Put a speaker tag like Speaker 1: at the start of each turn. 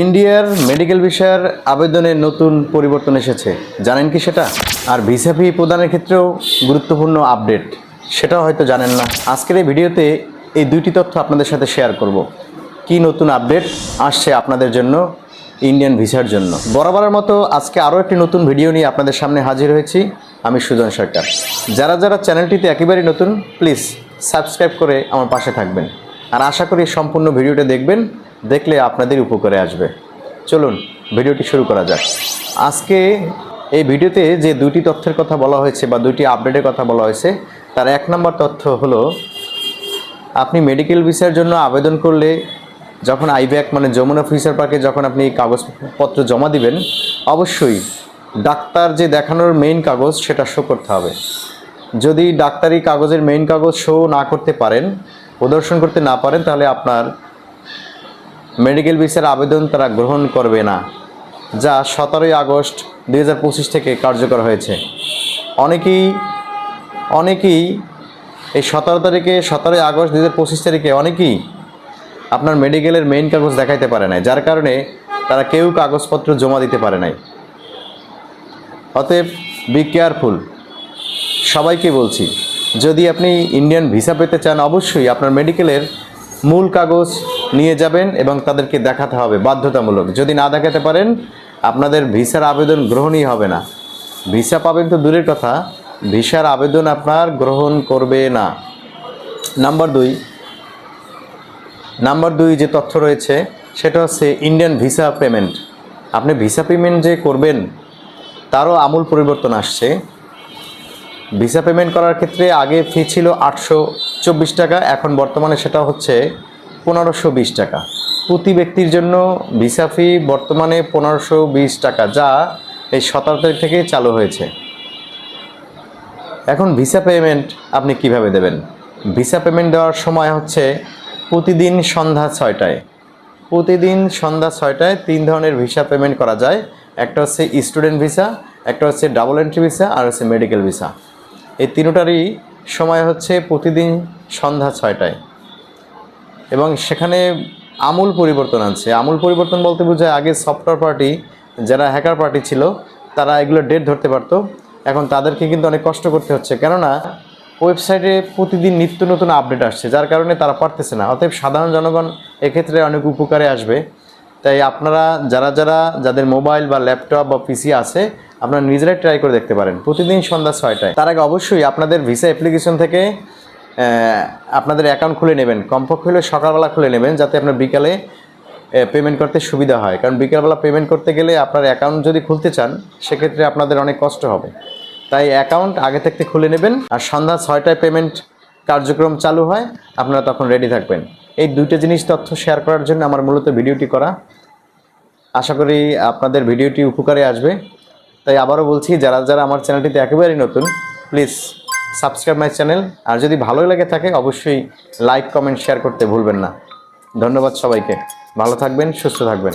Speaker 1: ইন্ডিয়ার মেডিকেল ভিসার আবেদনের নতুন পরিবর্তন এসেছে। জানেন কি সেটা? আর ভিসা ফি প্রদানের ক্ষেত্রেও গুরুত্বপূর্ণ আপডেট। সেটাও হয়তো জানেন না। আজকের এই ভিডিওতে এই দুইটি তথ্য আপনাদের সাথে শেয়ার করব। কি নতুন আপডেট আসছে আপনাদের জন্য, ইন্ডিয়ান ভিসার জন্য? বরাবরের মতো আজকে আরও একটি নতুন ভিডিও নিয়ে আপনাদের সামনে হাজির হয়েছি আমি সুজন সরকার। যারা যারা চ্যানেলটিতে একেবারেই নতুন, প্লিজ সাবস্ক্রাইব করে আমার পাশে থাকবেন। আর আশা করি সম্পূর্ণ ভিডিওটা দেখবেন। দেখলে আপনাদের উপকারে আসবে। চলুন, ভিডিওটি শুরু করা যাক। আজকে এই ভিডিওতে যে দুটি তথ্যের কথা বলা হয়েছে বা দুটি আপডেটের কথা বলা হয়েছে, তার এক নম্বর তথ্য হলো, আপনি মেডিকেল ভিসার জন্য আবেদন করলে যখন আইব্যাক মানে যমুনা ফিচার পার্কে যখন আপনি কাগজপত্র জমা দিবেন, অবশ্যই ডাক্তার যে দেখানোর মেইন কাগজ সেটা শো করতে হবে। যদি ডাক্তারি কাগজের মেইন কাগজ শো না করতে পারেন, প্রদর্শন করতে না পারেন, তাহলে আপনার মেডিকেল ভিসার আবেদন তারা গ্রহণ করবে না, যা সতেরোই আগস্ট দু হাজার পঁচিশ থেকে কার্যকর হয়েছে। অনেকেই অনেকেই এই সতেরো তারিখে, সতেরোই আগস্ট দু হাজার পঁচিশ তারিখে অনেকেই আপনার মেডিকেলের মেইন কাগজ দেখাইতে পারে নাই, যার কারণে তারা কেউ কাগজপত্র জমা দিতে পারে নাই। অতএব বি কেয়ারফুল সবাইকে বলছি, যদি আপনি ইন্ডিয়ান ভিসা পেতে চান, অবশ্যই আপনার মেডিকেলের মূল কাগজ নিয়ে যাবেন এবং তাদেরকে দেখাতে হবে বাধ্যতামূলক। যদি না দেখাতে পারেন, আপনাদের ভিসার আবেদন গ্রহণই হবে না। ভিসা পাবেন তো দূরের কথা, ভিসার আবেদন আপনার গ্রহণ করবে না। নাম্বার দুই নাম্বার দুই যে তথ্য রয়েছে, সেটা হচ্ছে ইন্ডিয়ান ভিসা পেমেন্ট। আপনি ভিসা পেমেন্ট যে করবেন, তারও আমূল পরিবর্তন আসছে। ভিসা পেমেন্ট করার ক্ষেত্রে আগে ফি ছিল আটশো চব্বিশ টাকা, এখন বর্তমানে সেটা হচ্ছে পনেরোশো বিশ টাকা। প্রতি ব্যক্তির জন্য ভিসা ফি বর্তমানে পনেরোশো বিশ টাকা, যা এই সতেরো তারিখ থেকে চালু হয়েছে। এখন ভিসা পেমেন্ট আপনি কীভাবে দেবেন? ভিসা পেমেন্ট দেওয়ার সময় হচ্ছে প্রতিদিন সন্ধ্যা ছয়টায়। প্রতিদিন সন্ধ্যা ছয়টায় তিন ধরনের ভিসা পেমেন্ট করা যায়। একটা হচ্ছে স্টুডেন্ট ভিসা, একটা হচ্ছে ডাবল এন্ট্রি ভিসা, আর হচ্ছে মেডিকেল ভিসা। এই তিনোটারই সময় হচ্ছে প্রতিদিন সন্ধ্যা ছয়টায়। এবং সেখানে আমূল পরিবর্তন আনছে। আমূল পরিবর্তন বলতে বোঝায় আগে সফটওয়্যার পার্টি যারা হ্যাকার পার্টি ছিল, তারা এগুলো ডেট ধরতে পারতো। এখন তাদেরকে কিন্তু অনেক কষ্ট করতে হচ্ছে। কেননা ওয়েবসাইটে প্রতিদিন নিত্য নতুন আপডেট আসছে, যার কারণে তারা পারতেছে না। অতএব সাধারণ জনগণ এক্ষেত্রে অনেক উপকারে আসবে। তাই আপনারা, যারা যারা, যাদের মোবাইল বা ল্যাপটপ বা পিসি আছে, আপনারা নিজেরাই ট্রাই করে দেখতে পারেন। প্রতিদিন সন্ধ্যা ছয়টায়। তার আগে অবশ্যই আপনাদের ভিসা অ্যাপ্লিকেশন থেকে আপনাদের অ্যাকাউন্ট খুলে নেবেন। কমপক্ষে হলে সকালবেলা খুলে নেবেন যাতে আপনার বিকালে পেমেন্ট করতে সুবিধা হয়। কারণ বিকালবেলা পেমেন্ট করতে গেলে আপনার অ্যাকাউন্ট যদি খুলতে চান, সেক্ষেত্রে আপনাদের অনেক কষ্ট হবে। তাই অ্যাকাউন্ট আগে থেকে খুলে নেবেন আর সন্ধ্যা ছয়টায় পেমেন্ট কার্যক্রম চালু হয়। আপনারা তখন রেডি থাকবেন। এই দুইটা জিনিস তথ্য শেয়ার করার জন্য আমার মূলত ভিডিওটি করা। আশা করি আপনাদের ভিডিওটি উপকারে আসবে। তাই আবারও বলছি, যারা যারা আমার চ্যানেলটিতে একেবারেই নতুন প্লিজ সাবস্ক্রাইব মাই চ্যানেল। আর যদি ভালোই লাগে থাকে, অবশ্যই লাইক, কমেন্ট, শেয়ার করতে ভুলবেন না। ধন্যবাদ সবাইকে। ভালো থাকবেন, সুস্থ থাকবেন।